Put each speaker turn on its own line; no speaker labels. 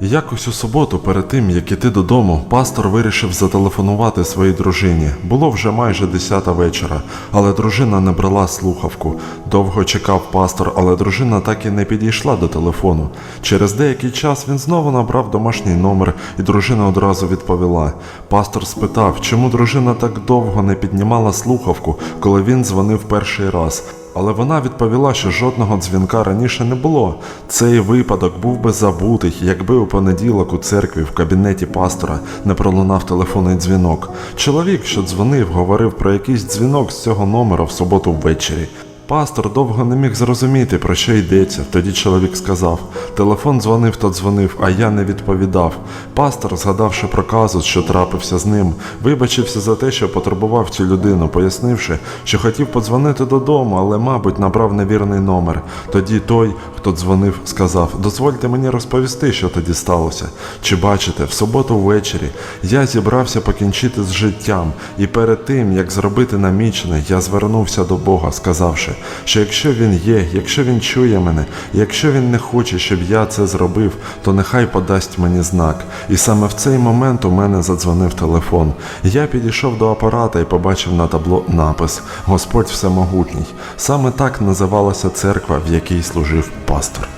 Якось у суботу, перед тим як іти додому, пастор вирішив зателефонувати своїй дружині. Було вже майже десята вечора, але дружина не брала слухавку. Довго чекав пастор, але дружина так і не підійшла до телефону. Через деякий час він знову набрав домашній номер, і дружина одразу відповіла. Пастор спитав, чому дружина так довго не піднімала слухавку, коли він дзвонив перший раз. Але вона відповіла, що жодного дзвінка раніше не було. Цей випадок був би забутий, якби у понеділок у церкві в кабінеті пастора не пролунав телефонний дзвінок. Чоловік, що дзвонив, говорив про якийсь дзвінок з цього номера в суботу ввечері. Пастор довго не міг зрозуміти, про що йдеться. Тоді чоловік сказав: телефон дзвонив та дзвонив, а я не відповідав. Пастор, згадавши про казус, що трапився з ним, вибачився за те, що потурбував цю людину, пояснивши, що хотів подзвонити додому, але, мабуть, набрав невірний номер. Тоді той, хто дзвонив, сказав: Дозвольте мені розповісти, що тоді сталося. Чи бачите, в суботу ввечері я зібрався покінчити з життям, і перед тим, як зробити намічене, я звернувся до Бога, сказавши, що якщо він є, якщо він чує мене, якщо він не хоче, щоб я це зробив, то нехай подасть мені знак. І саме в цей момент у мене задзвонив телефон. Я підійшов до апарата і побачив на табло напис Господь Всемогутній. Саме так називалася церква, в якій служив пастор.